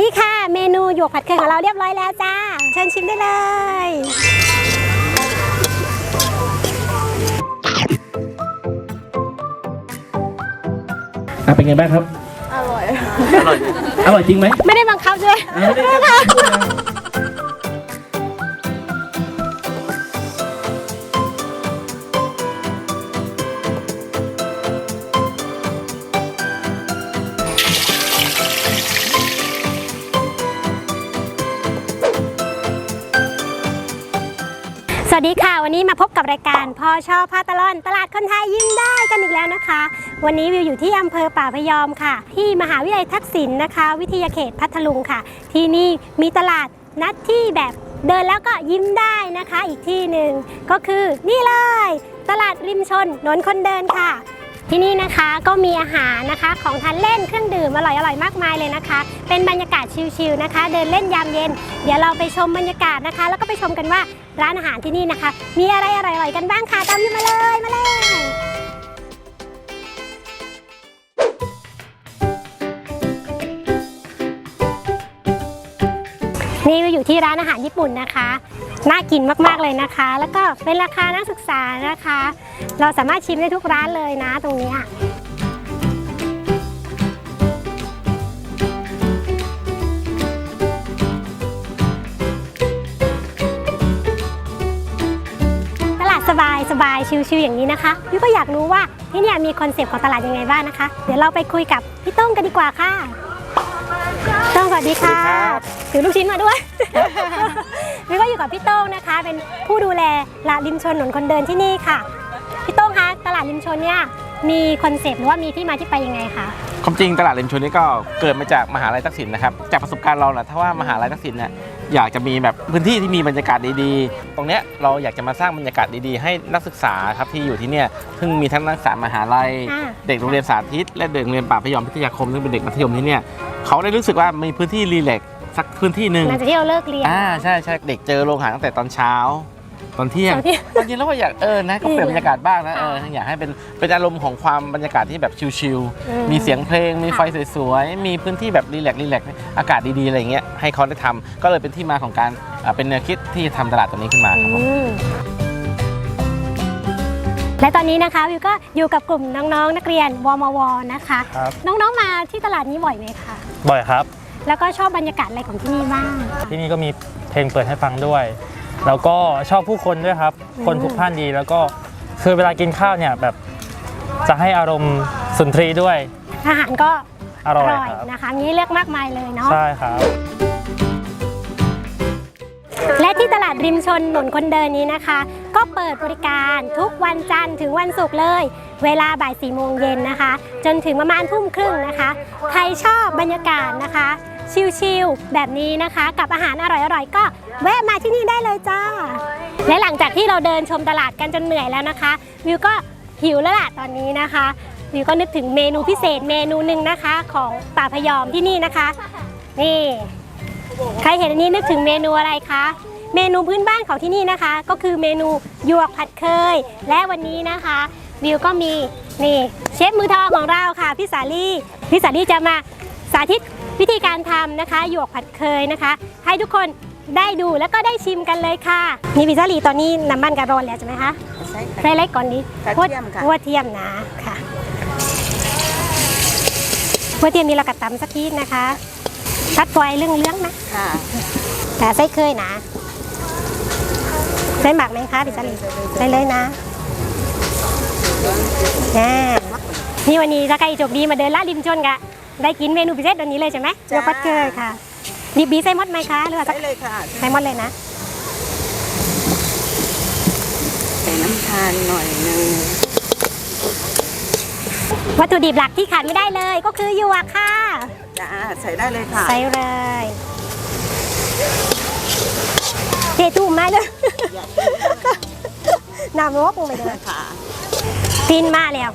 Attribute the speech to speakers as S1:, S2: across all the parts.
S1: นี่ค่ะเมนูหยวกผัดเคยของเราเรียบร้อยแล้วจ้า เชิญชิมได้เลย
S2: อะเป็นไงบ้างครับ
S3: อร่อย
S2: อร่อย อร่อยจริงไหม
S1: ไม่ได้บังคับด้วย
S2: อะไม่ได้ครับพูดนะ
S1: สวัสดีค่ะ วันนี้มาพบกับรายการพอชอพาตลอนตลาดคนไทยยิ้มได้กันอีกแล้วนะคะ วันนี้วิวอยู่ที่อำเภอป่าพยอมค่ะ ที่มหาวิทยาลัยทักษิณนะคะ วิทยาเขตพัทลุงค่ะ ที่นี่มีตลาดนัดที่แบบเดินแล้วก็ยิ้มได้นะคะ อีกที่หนึ่งก็คือนี่เลย ตลาดริมชนนนคนเดินค่ะ ที่นี่นะคะก็มีอาหารนะคะของทานเล่นเครื่องดื่มอร่อยๆมากมายเลยนะคะ เป็นบรรยากา ศชิลๆนะคะ เดินเล่นยามเย็น เดี๋ยวเราไปชมบรรยากาศนะคะ แล้วก็ไปชมกันว่าร้านอาหารที่นี่นะคะ มีอะไรอร่อยๆกันบ้างค่ะตามวิวมาเลยมาเลยนี่วิวอยู่ที่ร้านอาหารญี่ปุ่นนะคะ น่ากินมากๆเลยนะคะ แล้วก็เป็นราคานักศึกษานะคะ เราสามารถชิมได้ทุกร้านเลยนะตรงนี้ สบายสบายชิวๆอย่างนี้นะคะพี่ก็อยากรู้ว่าที่เนี่ยมีคอนเซปต์ของตลาดยังไงบ้างนะคะ เดี๋ยวเราไปคุยกับพี่โต้งกันดีกว่าค่ะโต้งสวัสดีค่ะถือลูกชิ้นมาด้วยพี่ก็อยู่กับพี่โต้งนะคะ เป็นผู้ดูแลตลาดริมชนถนนคนเดินที่นี่ค่ะ พี่โต้งคะตลาดริมชนเนี่ยมีคอนเซปต์หรือว่ามีที่มาที่ไปยังไงคะ
S2: ความจริงตลาดริมชนนี่ก็เกิดมาจากมหาลัยทักษิณนะครับจากประสบการณ์เราแหละถ้าว่ามหาลัยทักษิณเนี่ยอยากจะมีแบบพื้นที่ที่มีบรรยากาศดีๆ ตรงเนี้ยเราอยากจะมาสร้างบรรยากาศดีๆ ให้นักศึกษาครับที่อยู่ที่เนี่ยซึ่งมีทั้งนักศึกษามหาลัย
S1: อ่า
S2: เด็กโรงเรียนสาธิต และเด็กโรงเรียนป่าพยอมพิทยาคมซึ่งเป็นเด็กมัธยมที่เนี่ยเขาได้รู้สึกว่ามีพื้นที่รีแลกซ์สักพื้นที่หนึ่ง
S1: หลังจากที่เราเลิกเรียน
S2: อ่าใช่ใช่เด็กเจอโรงอาหารตั้งแต่ตอนเช้า ตอนเที่ยง
S1: ตอนเที่ยง
S2: ตอนเย็นแล้วก็อยากเออนะก็เปลี่ยนบรรยากาศบ้างนะเออ
S1: ค่ะ
S2: อยากให้เป็นเป็นอารมณ์ของความบรรยากาศที่แบบชิล
S1: อืม
S2: ๆมีเสียงเพลงมี
S1: ค่ะ
S2: ไฟสวยๆมีพื้นที่แบบรีแลกซ์รีแลกซ์อากาศดีๆอะไรอย่างเงี้ยให้เขาได้ทำก็เลยเป็นที่มาของการอ่าเป็นแนวคิดที่ทำตลาดตัวนี้ขึ้นมาครับผม
S1: อืมและตอนนี้นะคะวิวก็อยู่กับกลุ่มน้องๆ นักเรียนวมวนะคะ
S4: ครับ
S1: น้องๆมาที่ตลาดนี้บ่อยไหมคะ
S4: บ่อยครับ
S1: แล้วก็ชอบบรรยากาศอะไรของที่นี่บ้าง
S4: ที่นี่ก็มีเพลงเปิดให้ฟังด้วย แล้วก็ชอบผู้คนด้วยครับ คนทุกท่านดีแล้วก็คือเวลากินข้าวเนี่ยแบบจะให้อารมณ์สุนทรีย์ด้วย
S1: อาหารก็
S4: อร่อยครับ
S1: นะคะมีเลือกมากมายเลยเนาะ
S4: ใช่ครับ
S1: และที่ตลาดริมชนหนนคนเดินนี้นะคะ ก็เปิดบริการทุกวันจันทร์ถึงวันศุกร์เลย เวลาบ่ายสี่โมงเย็นนะคะ จนถึงประมาณทุ่มครึ่งนะคะ ใครชอบบรรยากาศนะคะ ชิลๆแบบนี้นะคะ กับอาหารอร่อยๆ ก็แวะมาที่นี่ได้เลยจ้า และหลังจากที่เราเดินชมตลาดกันจนเหนื่อยแล้วนะคะ วิวก็หิวแล้วล่ะตอนนี้นะคะวิวก็นึกถึงเมนูพิเศษเมนูหนึ่งนะคะ ของป่าพยอมที่นี่นะคะ นี่ ใครเห็นอันนี้นึกถึงเมนูอะไรคะเมนูพื้นบ้านของที่นี่นะคะ ก็คือเมนูหยวกผัดเคย และวันนี้นะคะ วิวก็มีนี่เชฟมือทองของเราค่ะพี่สาลี่พี่สาลี่จะมาสาธิต วิธีการทำนะคะ หยวกผัดเคยนะคะ ให้ทุกคนได้ดูแล้วก็ได้ชิมกันเลยค่ะ นี่พี่สาลี่ตอนนี้น้ำมันกระร้อนแล้วใช่ไหมคะ
S3: ใช่ค่ะ
S1: ใส่เล็กก่อนดี
S3: กระเทียมค่ะ
S1: หัวเทียมนะค่ะหัวเทียมนี้เรากระตำสักทีนะคะพัดไฟเรื่องเรื่องๆนะ
S3: ค่ะ
S1: แต่ไส้เคยนะได้หมักไหมคะพี่สลีได้เลยนะอ่านี่วันนี้ถ้าใครจบดีมาเดินลาดริมชนกะ ได้กินเมนูพิเศษวันนี้เลยใช่ไหม
S3: จ้า
S1: เดี๋ยวพัดเคยค่ะดีบีใส่หมดไหมคะหรือว่าสั
S3: ได้
S1: ก
S3: เลยค่ะ
S1: ใส่หมดเลยนะ
S3: ใส่น้ำตาลหน่อยหนึง
S1: วัตถุดิบหลักที่ขาดไม่ได้เลย ก็คือหยวกค่ะ
S3: จ้าใส่ได้เลยค่ะ
S1: ใส่เลยเจตุ้มมาเลยน้ำรกลงไปเลย
S3: ค่ะ
S1: ฟินมาแล้ว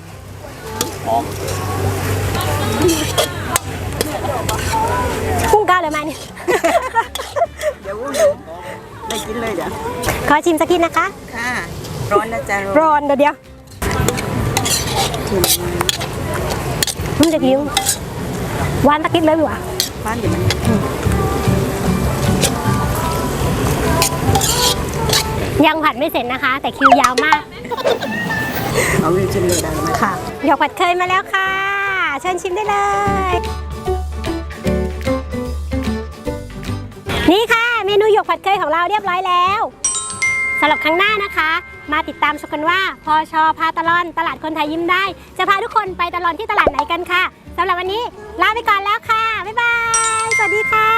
S1: กุ้งก้าวเลยมาเนี่ย
S3: เดี๋ยววุ้นเดี๋ยวได้กินเลยเดี๋ยว
S1: ขอชิมสักทีนะคะ
S3: ค่ะ ร้อนนะจ๊ะร้อน
S1: ร้อนเดี๋ยวเดียวมันจะกิ้วหวานตะกิดเลยดีกว่า
S3: ฟ้านเดี๋ยวมัน
S1: ยังผัดไม่เสร็จนะคะ แต่คิวยาวมาก
S3: เอาวิวชิมเลยได้ไหม
S1: ค่ะหยกผัดเคยมาแล้วค่ะ เชิญชิมได้เลย นี่ค่ะ เมนูหยกผัดเคยของเราเรียบร้อยแล้วสำหรับครั้งหน้านะคะ มาติดตามชมกันว่า พอชอพาตลอนตลาดคนไทยยิ้มได้ จะพาทุกคนไปตลอนที่ตลาดไหนกันค่ะสำหรับวันนี้ลาไปก่อนแล้วค่ะ บ๊ายบาย สวัสดีค่ะ